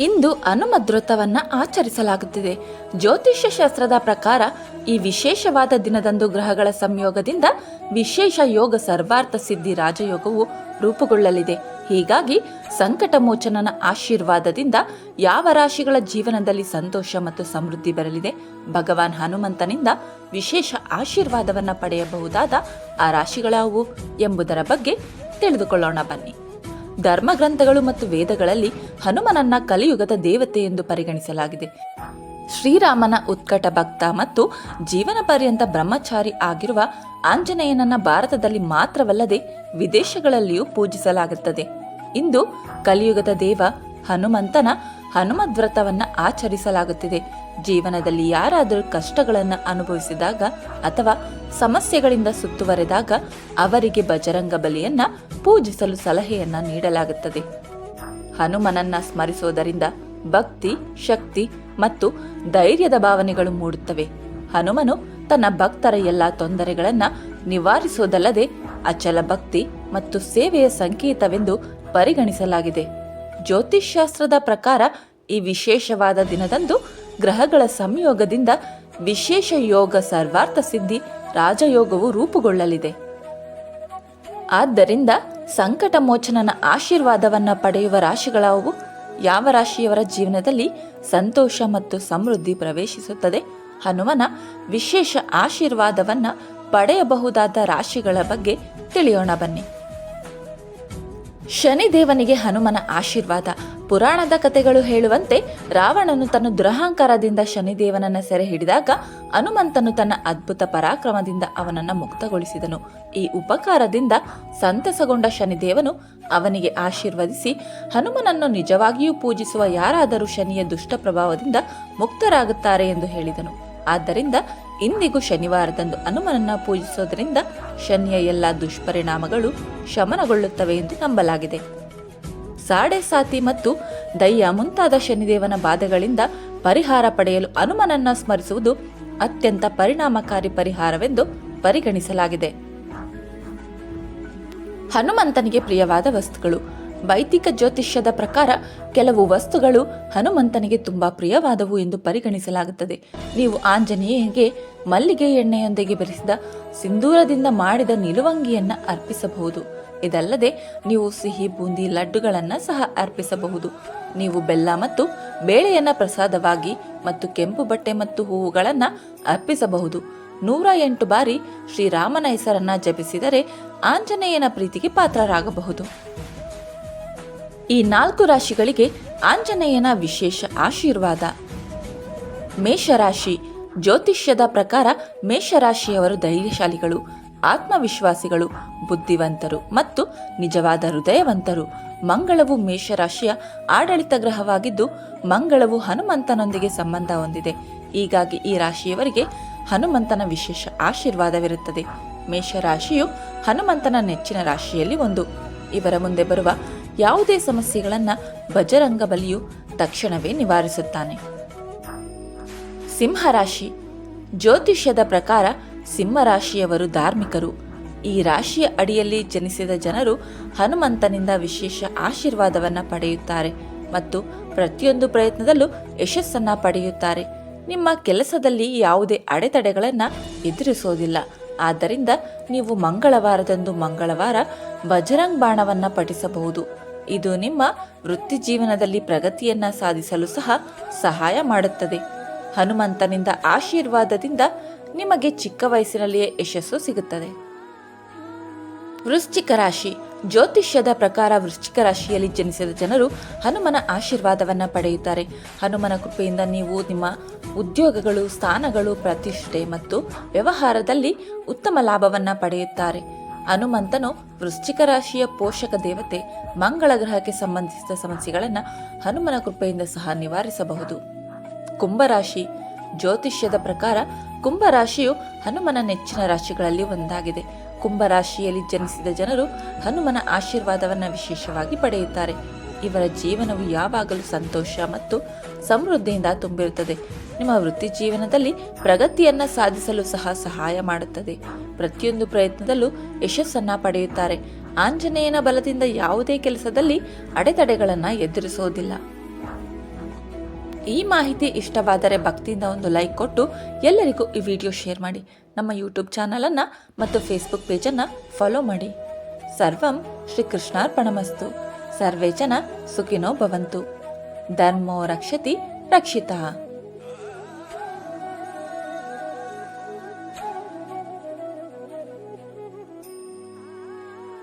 ಇಂದು ಹನುಮದ್ರೋತವನ್ನ ಆಚರಿಸಲಾಗುತ್ತಿದೆ. ಜ್ಯೋತಿಷ್ಯ ಶಾಸ್ತ್ರದ ಪ್ರಕಾರ ಈ ವಿಶೇಷವಾದ ದಿನದಂದು ಗ್ರಹಗಳ ಸಂಯೋಗದಿಂದ ವಿಶೇಷ ಯೋಗ ಸರ್ವಾರ್ಥ ಸಿದ್ಧಿ ರಾಜಯೋಗವು ರೂಪುಗೊಳ್ಳಲಿದೆ. ಹೀಗಾಗಿ ಸಂಕಟ ಮೋಚನನ ಆಶೀರ್ವಾದದಿಂದ ಯಾವ ರಾಶಿಗಳ ಜೀವನದಲ್ಲಿ ಸಂತೋಷ ಮತ್ತು ಸಮೃದ್ಧಿ ಬರಲಿದೆ, ಭಗವಾನ್ ಹನುಮಂತನಿಂದ ವಿಶೇಷ ಆಶೀರ್ವಾದವನ್ನ ಪಡೆಯಬಹುದಾದ ಆ ರಾಶಿಗಳಾವು ಎಂಬುದರ ಬಗ್ಗೆ ತಿಳಿದುಕೊಳ್ಳೋಣ ಬನ್ನಿ. ಧರ್ಮಗ್ರಂಥಗಳು ಮತ್ತು ವೇದಗಳಲ್ಲಿ ಹನುಮನನ್ನ ಕಲಿಯುಗದ ದೇವತೆ ಎಂದು ಪರಿಗಣಿಸಲಾಗಿದೆ. ಶ್ರೀರಾಮನ ಉತ್ಕಟ ಭಕ್ತ ಮತ್ತು ಜೀವನ ಪರ್ಯಂತ ಬ್ರಹ್ಮಚಾರಿ ಆಗಿರುವ ಆಂಜನೇಯನನ್ನ ಭಾರತದಲ್ಲಿ ಮಾತ್ರವಲ್ಲದೆ ವಿದೇಶಗಳಲ್ಲಿಯೂ ಪೂಜಿಸಲಾಗುತ್ತದೆ. ಇಂದು ಕಲಿಯುಗದ ದೇವ ಹನುಮಂತನ ಹನುಮದ್ ವ್ರತವನ್ನ ಆಚರಿಸಲಾಗುತ್ತಿದೆ. ಜೀವನದಲ್ಲಿ ಯಾರಾದರೂ ಕಷ್ಟಗಳನ್ನು ಅನುಭವಿಸಿದಾಗ ಅಥವಾ ಸಮಸ್ಯೆಗಳಿಂದ ಸುತ್ತುವರೆದಾಗ ಅವರಿಗೆ ಬಜರಂಗ ಬಲಿಯನ್ನ ಪೂಜಿಸಲು ಸಲಹೆಯನ್ನ ನೀಡಲಾಗುತ್ತದೆ. ಹನುಮನನ್ನ ಸ್ಮರಿಸುವುದರಿಂದ ಭಕ್ತಿ, ಶಕ್ತಿ ಮತ್ತು ಧೈರ್ಯದ ಭಾವನೆಗಳು ಮೂಡುತ್ತವೆ. ಹನುಮನು ತನ್ನ ಭಕ್ತರ ಎಲ್ಲ ತೊಂದರೆಗಳನ್ನು ನಿವಾರಿಸುವುದಲ್ಲದೆ ಅಚಲ ಭಕ್ತಿ ಮತ್ತು ಸೇವೆಯ ಸಂಕೇತವೆಂದು ಪರಿಗಣಿಸಲಾಗಿದೆ. ಜ್ಯೋತಿಷ್ಶಾಸ್ತ್ರದ ಪ್ರಕಾರ ಈ ವಿಶೇಷವಾದ ದಿನದಂದು ಗ್ರಹಗಳ ಸಂಯೋಗದಿಂದ ವಿಶೇಷ ಯೋಗ ಸರ್ವಾರ್ಥ ಸಿದ್ಧಿ ರಾಜಯೋಗವು ರೂಪುಗೊಳ್ಳಲಿದೆ. ಆದ್ದರಿಂದ ಸಂಕಟ ಮೋಚನನ ಆಶೀರ್ವಾದವನ್ನು ಪಡೆಯುವ ರಾಶಿಗಳಾವು ಯಾವ ರಾಶಿಯವರ ಜೀವನದಲ್ಲಿ ಸಂತೋಷ ಮತ್ತು ಸಮೃದ್ಧಿ ಪ್ರವೇಶಿಸುತ್ತದೆ? ಹನುಮನ ವಿಶೇಷ ಆಶೀರ್ವಾದವನ್ನ ಪಡೆಯಬಹುದಾದ ರಾಶಿಗಳ ಬಗ್ಗೆ ತಿಳಿಯೋಣ ಬನ್ನಿ. ಶನಿದೇವನಿಗೆ ಹನುಮನ ಆಶೀರ್ವಾದ ಪುರಾಣದ ಕಥೆಗಳು ಹೇಳುವಂತೆ ರಾವಣನು ತನ್ನ ದುರಹಂಕಾರದಿಂದ ಶನಿದೇವನನ್ನ ಸೆರೆ ಹಿಡಿದಾಗ ಹನುಮಂತನು ತನ್ನ ಅದ್ಭುತ ಪರಾಕ್ರಮದಿಂದ ಅವನನ್ನ ಮುಕ್ತಗೊಳಿಸಿದನು. ಈ ಉಪಕಾರದಿಂದ ಸಂತಸಗೊಂಡ ಶನಿದೇವನು ಅವನಿಗೆ ಆಶೀರ್ವದಿಸಿ ಹನುಮನನ್ನು ನಿಜವಾಗಿಯೂ ಪೂಜಿಸುವ ಯಾರಾದರೂ ಶನಿಯ ದುಷ್ಟ ಪ್ರಭಾವದಿಂದ ಮುಕ್ತರಾಗುತ್ತಾರೆ ಎಂದು ಹೇಳಿದನು. ಆದ್ದರಿಂದ ಇಂದಿಗೂ ಶನಿವಾರದಂದು ಹನುಮನನ್ನ ಪೂಜಿಸೋದರಿಂದ ಶನಿಯ ಎಲ್ಲ ದುಷ್ಪರಿಣಾಮಗಳು ಶಮನಗೊಳ್ಳುತ್ತವೆ ಎಂದು ನಂಬಲಾಗಿದೆ. ಸಾಡೆ ಸಾತಿ ಮತ್ತು ದಯ್ಯ ಮುಂತಾದ ಶನಿದೇವನ ಬಾಧೆಗಳಿಂದ ಪರಿಹಾರ ಪಡೆಯಲು ಹನುಮನನ್ನ ಸ್ಮರಿಸುವುದು ಅತ್ಯಂತ ಪರಿಣಾಮಕಾರಿ ಪರಿಹಾರವೆಂದು ಪರಿಗಣಿಸಲಾಗಿದೆ. ಹನುಮಂತನಿಗೆ ಪ್ರಿಯವಾದ ವಸ್ತುಗಳು. ವೈದಿಕ ಜ್ಯೋತಿಷ್ಯದ ಪ್ರಕಾರ ಕೆಲವು ವಸ್ತುಗಳು ಹನುಮಂತನಿಗೆ ತುಂಬಾ ಪ್ರಿಯವಾದವು ಎಂದು ಪರಿಗಣಿಸಲಾಗುತ್ತದೆ. ನೀವು ಆಂಜನೇಯನಿಗೆ ಮಲ್ಲಿಗೆ ಎಣ್ಣೆಯೊಂದಿಗೆ ಬೆರೆಸಿದ ಸಿಂಧೂರದಿಂದ ಮಾಡಿದ ನಿಲುವಂಗಿಯನ್ನ ಅರ್ಪಿಸಬಹುದು. ಇದಲ್ಲದೆ ನೀವು ಸಿಹಿ ಬೂಂದಿ ಲಡ್ಡುಗಳನ್ನು ಸಹ ಅರ್ಪಿಸಬಹುದು. ನೀವು ಬೆಲ್ಲ ಮತ್ತು ಬೇಳೆಯನ್ನು ಪ್ರಸಾದವಾಗಿ ಮತ್ತು ಕೆಂಪು ಬಟ್ಟೆ ಮತ್ತು ಹೂವುಗಳನ್ನು ಅರ್ಪಿಸಬಹುದು. ನೂರ ಎಂಟು ಬಾರಿ ಶ್ರೀರಾಮನ ಹೆಸರನ್ನ ಜಪಿಸಿದರೆ ಆಂಜನೇಯನ ಪ್ರೀತಿಗೆ ಪಾತ್ರರಾಗಬಹುದು. ಈ ನಾಲ್ಕು ರಾಶಿಗಳಿಗೆ ಆಂಜನೇಯನ ವಿಶೇಷ ಆಶೀರ್ವಾದ. ಮೇಷರಾಶಿ ಜ್ಯೋತಿಷ್ಯದ ಪ್ರಕಾರ ಮೇಷರಾಶಿಯವರು ಧೈರ್ಯಶಾಲಿಗಳು. ಆತ್ಮವಿಶ್ವಾಸಿಗಳು, ಬುದ್ಧಿವಂತರು ಮತ್ತು ನಿಜವಾದ ಹೃದಯವಂತರು. ಮಂಗಳವು ಮೇಷರಾಶಿಯ ಆಡಳಿತ ಗ್ರಹವಾಗಿದ್ದು, ಮಂಗಳವು ಹನುಮಂತನೊಂದಿಗೆ ಸಂಬಂಧ ಹೊಂದಿದೆ. ಹೀಗಾಗಿ ಈ ರಾಶಿಯವರಿಗೆ ಹನುಮಂತನ ವಿಶೇಷ ಆಶೀರ್ವಾದವಿರುತ್ತದೆ. ಮೇಷರಾಶಿಯು ಹನುಮಂತನ ನೆಚ್ಚಿನ ರಾಶಿಯಲ್ಲಿ ಒಂದು. ಇವರ ಮುಂದೆ ಬರುವ ಯಾವುದೇ ಸಮಸ್ಯೆಗಳನ್ನು ಬಜರಂಗ ಬಲಿಯು ತಕ್ಷಣವೇ ನಿವಾರಿಸುತ್ತಾನೆ. ಸಿಂಹರಾಶಿ, ಜ್ಯೋತಿಷ್ಯದ ಪ್ರಕಾರ ಸಿಂಹರಾಶಿಯವರು ಧಾರ್ಮಿಕರು. ಈ ರಾಶಿಯ ಅಡಿಯಲ್ಲಿ ಜನಿಸಿದ ಜನರು ಹನುಮಂತನಿಂದ ವಿಶೇಷ ಆಶೀರ್ವಾದವನ್ನು ಪಡೆಯುತ್ತಾರೆ ಮತ್ತು ಪ್ರತಿಯೊಂದು ಪ್ರಯತ್ನದಲ್ಲೂ ಯಶಸ್ಸನ್ನು ಪಡೆಯುತ್ತಾರೆ. ನಿಮ್ಮ ಕೆಲಸದಲ್ಲಿ ಯಾವುದೇ ಅಡೆತಡೆಗಳನ್ನು ಎದುರಿಸೋದಿಲ್ಲ. ಆದ್ದರಿಂದ ನೀವು ಮಂಗಳವಾರದಂದು ಮಂಗಳವಾರ ಬಜರಂಗ್ ಬಾಣವನ್ನ ಪಠಿಸಬಹುದು. ಇದು ನಿಮ್ಮ ವೃತ್ತಿ ಜೀವನದಲ್ಲಿ ಪ್ರಗತಿಯನ್ನ ಸಾಧಿಸಲು ಸಹ ಸಹಾಯ ಮಾಡುತ್ತದೆ. ಹನುಮಂತನಿಂದ ಆಶೀರ್ವಾದದಿಂದ ನಿಮಗೆ ಚಿಕ್ಕ ವಯಸ್ಸಿನಲ್ಲಿಯೇ ಯಶಸ್ಸು ಸಿಗುತ್ತದೆ. ವೃಶ್ಚಿಕ ರಾಶಿ. ಜ್ಯೋತಿಷ್ಯದ ಪ್ರಕಾರ ವೃಶ್ಚಿಕ ರಾಶಿಯಲ್ಲಿ ಜನಿಸಿದ ಜನರು ಹನುಮನ ಆಶೀರ್ವಾದವನ್ನು ಪಡೆಯುತ್ತಾರೆ. ಹನುಮನ ಕೃಪೆಯಿಂದ ನೀವು ನಿಮ್ಮ ಉದ್ಯೋಗಗಳು, ಸ್ಥಾನಗಳು, ಪ್ರತಿಷ್ಠೆ ಮತ್ತು ವ್ಯವಹಾರದಲ್ಲಿ ಉತ್ತಮ ಲಾಭವನ್ನು ಪಡೆಯುತ್ತಾರೆ. ಹನುಮಂತನು ವೃಶ್ಚಿಕ ರಾಶಿಯ ಪೋಷಕ ದೇವತೆ, ಮಂಗಳ ಗ್ರಹಕ್ಕೆ ಸಂಬಂಧಿಸಿದ ಸಮಸ್ಯೆಗಳನ್ನು ಹನುಮನ ಕೃಪೆಯಿಂದ ಸಹ ನಿವಾರಿಸಬಹುದು. ಕುಂಭರಾಶಿ ಜ್ಯೋತಿಷ್ಯದ ಪ್ರಕಾರ ಕುಂಭರಾಶಿಯು ಹನುಮನ ನೆಚ್ಚಿನ ರಾಶಿಗಳಲ್ಲಿ ಒಂದಾಗಿದೆ. ಕುಂಭರಾಶಿಯಲ್ಲಿ ಜನಿಸಿದ ಜನರು ಹನುಮನ ಆಶೀರ್ವಾದವನ್ನು ವಿಶೇಷವಾಗಿ ಪಡೆಯುತ್ತಾರೆ. ಇವರ ಜೀವನವು ಯಾವಾಗಲೂ ಸಂತೋಷ ಮತ್ತು ಸಮೃದ್ಧಿಯಿಂದ ತುಂಬಿರುತ್ತದೆ. ನಿಮ್ಮ ವೃತ್ತಿ ಜೀವನದಲ್ಲಿ ಪ್ರಗತಿಯನ್ನ ಸಾಧಿಸಲು ಸಹ ಸಹಾಯ ಮಾಡುತ್ತದೆ. ಪ್ರತಿಯೊಂದು ಪ್ರಯತ್ನದಲ್ಲೂ ಯಶಸ್ಸನ್ನ ಪಡೆಯುತ್ತಾರೆ. ಆಂಜನೇಯನ ಬಲದಿಂದ ಯಾವುದೇ ಕೆಲಸದಲ್ಲಿ ಅಡೆತಡೆಗಳನ್ನು ಎದುರಿಸೋದಿಲ್ಲ. ಈ ಮಾಹಿತಿ ಇಷ್ಟವಾದರೆ ಭಕ್ತಿಯಿಂದ ಒಂದು ಲೈಕ್ ಕೊಟ್ಟು ಎಲ್ಲರಿಗೂ ಈ ವಿಡಿಯೋ ಶೇರ್ ಮಾಡಿ. ನಮ್ಮ ಯೂಟ್ಯೂಬ್ ಚಾನಲನ್ನು ಮತ್ತು ಫೇಸ್ಬುಕ್ ಪೇಜನ್ನು ಫಾಲೋ ಮಾಡಿ. ಸರ್ವಂ ಶ್ರೀಕೃಷ್ಣಾರ್ಪಣಮಸ್ತು ಸರ್ವೇ ಜನ ಸುಖಿನೋ ಭವಂತು. ಧರ್ಮೋ ರಕ್ಷತಿ ರಕ್ಷಿತಃ.